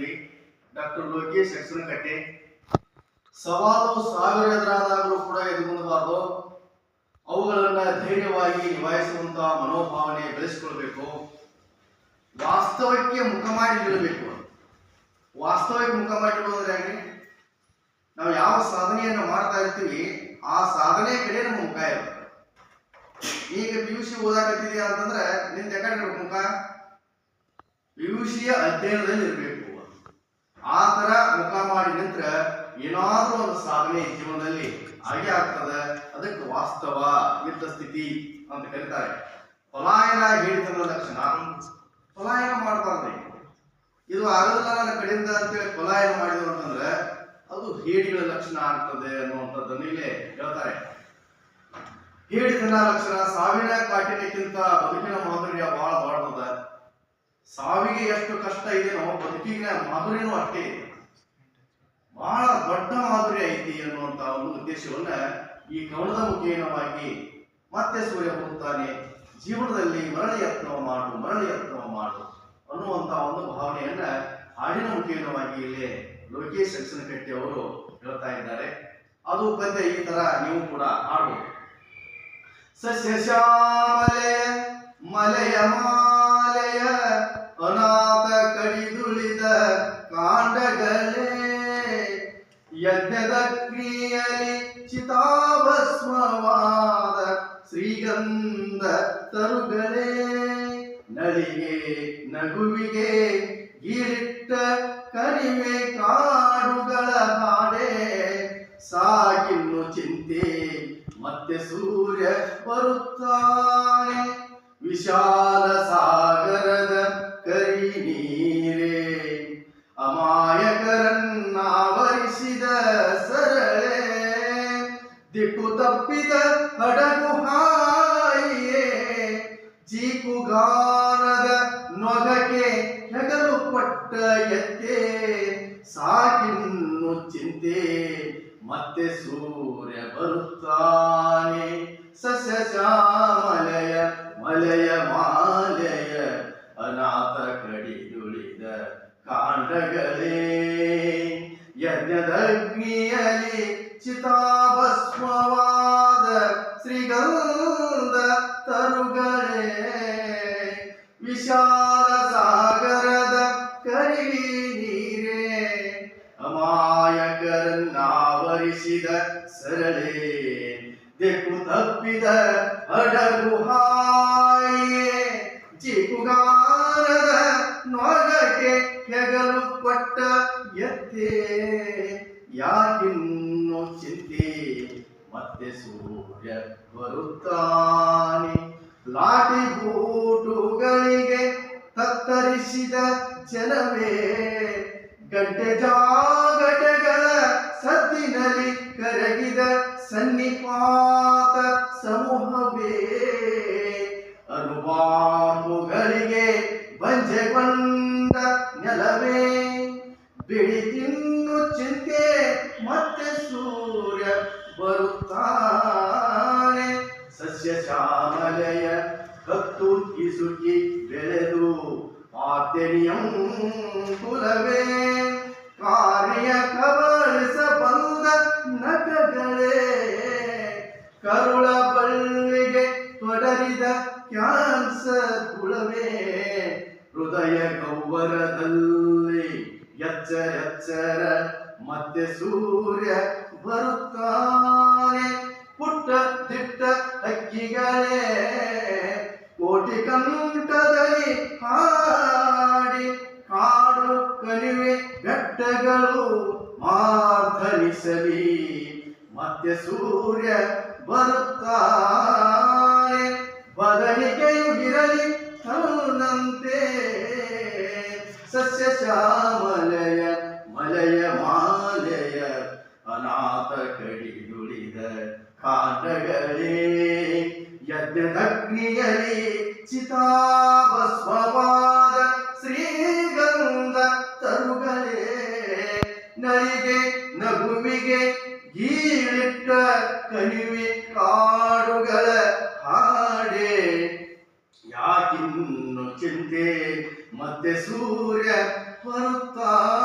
ವ್ಯಕ್ತಿ ಡಾಕ್ಟರ್ ಲೋಕೇಶ್ ಕಟ್ಟಿ ಸವಾಲು ಸಾವಿರ ಎದುರಾದಾಗಲೂ ಕೂಡ ಎದುರುಬಾರದು ಅವುಗಳನ್ನ ಧೈರ್ಯವಾಗಿ ನಿಭಾಯಿಸುವಂತಹ ಮನೋಭಾವನೆ ಬೆಳೆಸಿಕೊಳ್ಬೇಕು. ವಾಸ್ತವಕ್ಕೆ ಮುಖ ಮಾಡಿ ವಾಸ್ತವಕ್ಕೆ ಮುಖ ಮಾಡಿಬಿಡುವುದ್ರೆ ನಾವು ಯಾವ ಸಾಧನೆಯನ್ನು ಮಾಡ್ತಾ ಇರ್ತೀವಿ, ಆ ಸಾಧನೆ ಕಡೆ ನಮ್ಮ ಮುಖ ಇರುತ್ತೆ. ಈಗ ಪಿ ಯು ಸಿ ಓದಾಕತ್ತಿದ್ಯಾ ಅಂತಂದ್ರೆ ನಿಂದ ಯಾಕಡೆ ಮುಖ? ಪಿ ಯು ಸಿಯ ಅಧ್ಯಯನದಲ್ಲಿ ಇರಬೇಕು ತರ ಮುಖ ಮಾಡಿ ನಂತರ ಏನಾದ್ರೂ ಒಂದು ಸಾಧನೆ ಜೀವನದಲ್ಲಿ ಆಗಿ ಆಗ್ತದೆ, ಅದಕ್ಕೆ ವಾಸ್ತವ ಇದ್ದ ಸ್ಥಿತಿ ಅಂತ ಕರೀತಾರೆ. ಪಲಾಯನ ಹೇಳಿದ ಲಕ್ಷಣ ಪಲಾಯನ ಮಾಡಬಾರ್ದು ಇದು ಆಗಲ್ಲ ನನ್ನ ಕಡೆಯಿಂದ ಅಂತೇಳಿ ಪಲಾಯನ ಮಾಡಿದ್ರು ಅಂತಂದ್ರೆ ಅದು ಹೇಡಿಗಳ ಲಕ್ಷಣ ಆಗ್ತದೆ ಅನ್ನುವಂಥದ್ದನ್ನು ಇಲ್ಲೇ ಹೇಳ್ತಾರೆ. ಹೇಳಿದನ ಲಕ್ಷಣ ಸಾವಿನ ಕಾಠಿಣ್ಯಕ್ಕಿಂತ ಬದುಕಿನ ಮಾಧುರ್ಯ ಬಹಳ ದೊಡ್ಡದ. ಸಾವಿಗೆ ಎಷ್ಟು ಕಷ್ಟ ಇದೆಯೋ ಬದುಕಿನ ಮಾಧುರ್ಯನೂ ಅಷ್ಟೇ ಇದೆ. ಬಹಳ ದೊಡ್ಡ ಮಾದರಿ ಐತಿ ಅನ್ನುವಂತ ಒಂದು ಉದ್ದೇಶವನ್ನ ಈ ಕವನದ ಮುಖೇನವಾಗಿ ಮತ್ತೆ ಸೂರ್ಯ ಹೋಗ್ತಾನೆ ಜೀವನದಲ್ಲಿ ಮರಳಿ ಯತ್ನ ಮಾಡು, ಮರಳಿ ಯತ್ನ ಮಾಡು ಅನ್ನುವಂತ ಒಂದು ಭಾವನೆಯನ್ನ ಹಾಡಿನ ಮುಖೇನವಾಗಿ ಇಲ್ಲಿ ಲೋಕೇಶ್ ಕಟ್ಟಿ ಅವರು ಹೇಳ್ತಾ ಇದ್ದಾರೆ. ಅದು ಪದ್ಯ ಈ ತರ ನೀವು ಕೂಡ ಹಾಡು ಸಸ್ಯ ಶ್ಯಾಮಲೆ, ಮಾಲೆಯ ಶ್ರೀಗಂಧ ತರುಗಳೇ, ನಳಿಗೆ, ನಗುವಿಗೆ ಗಿರಿಟ್ಟ ಕಣಿವೆ ಕಾಡುಗಳ ಹಾಡೆ. ಸಾಗಿನ್ನು ಚಿಂತೆ, ಮತ್ತೆ ಸೂರ್ಯ ಬರುತ್ತಾನೆ. ವಿಶಾಲ ಸಾಗರದ ಕರಿ ನೀರೇ, ಅಮಾಯಕರನ್ನಾವರಿಸಿದ ಸರಳೆ. ದಿಕ್ಕು ತಪ್ಪಿದ ಹಡಗು ಹಾಯಿಯೇ ಜೀಕುಗಾನದ ನೊಗಕ್ಕೆ ಹೆಗಲು ಪಟ್ಟ ಎತ್ತೆ ಸಾಕಿನ್ನು ಚಿಂತೆ. ಮತ್ತೆ ಸೂರ್ಯ ಬರುತ್ತಾನೆ, ಸಸ್ಯ ಶ್ಯಾಮಲಯ, ಮಲಯ ಮಾಲಯ, ಅನಾಥ ಕಡಿದುಳಿದ ಕಾಂಡಗಳೇ. ಯಜ್ಞದಗ್ನಿಯಲ್ಲಿ ಅಗ್ನಿಯಲಿ ಕರಿ ನೀರೇ ಅಮಾಯಕರನ್ನಾವರಿಸಿದ ಸರಳೆ. ದಿಕ್ಕು ತಪ್ಪಿದ ಹಡಗು ಹಾಯೇ ಜಿಗುಗಾರದ ನೊಗಕ್ಕೆ ಹೆಗಲು ಕೊಟ್ಟ ಎತ್ತೆ. ಯಾಕಿನ್ನು ಚಿಂತೆ, ಮತ್ತೆ ಸೂರ್ಯ ಬರುತ್ತಾನೆ. ಲಾಟಿ ಬೂಟುಗಳಿಗೆ ತತ್ತರಿಸಿದ ಜನವೇ ಗಡ್ಡೆ ಜಾಗಟೆಗಳ ಸದ್ದಿನಲ್ಲಿ ಕರಗಿದ ಸನ್ನಿಪಾತ ಸಮೂಹವೇ ಅನುಬಾಂಬುಗಳಿಗೆ ಬಂಜೆ ನೆಲವೇ ಆತ್ಯನಿಯಂ ಕುಲವೇ ಕಾರ್ಯ ಕವಳಿಸ ಬಂದ ನಖಗಳೇ, ಕರುಳ ಬಳ್ಳಿಗೆ ತೊಡರಿದ ಕ್ಯಾನ್ಸರ್ ಕುಳವೇ ಹೃದಯ ಕೌವರದಲ್ಲಿ ಎಚ್ಚರ ಎಚ್ಚರ ಮತ್ತೆ ಸೂರ್ಯ ಬರುತ್ತಾನೆ. ಪುಟ್ಟ ದಿಟ್ಟ ಅಕ್ಕಿಗಳೇ, ಕೋಟಿ ಕಂಠದಲ್ಲಿ ಬೆಟ್ಟಗಳು ಮಾರ್ಧನಿಸಲಿ ಮತ್ತೆ ಸೂರ್ಯ ಬರುತ್ತಾರೆ ಬದಲಿಕೆಯು ಇರಲಿ ತನ್ನಂತೆ ಸಸ್ಯ ಶ್ಯಾಮಲಯ, ಮಲಯ ಮಾಲಯ ಅನಾಥ ಕಡಿದುಳಿದ ಕಾಂಡಗಳೇ. ಯಜ್ಞದಗ್ನಿಯಲಿ ಚಿತಾಭಸ್ಮವಾದ ಗೀಳಿಟ್ಟ ಕಣಿವೆ ಕಾಡುಗಳ ಹಾಡೆ. ಯಾಕಿನ್ನು ಚಿಂತೆ ಮತ್ತೆ ಸೂರ್ಯ ಬರುತ್ತಾನೆ ಮತ್ತೆ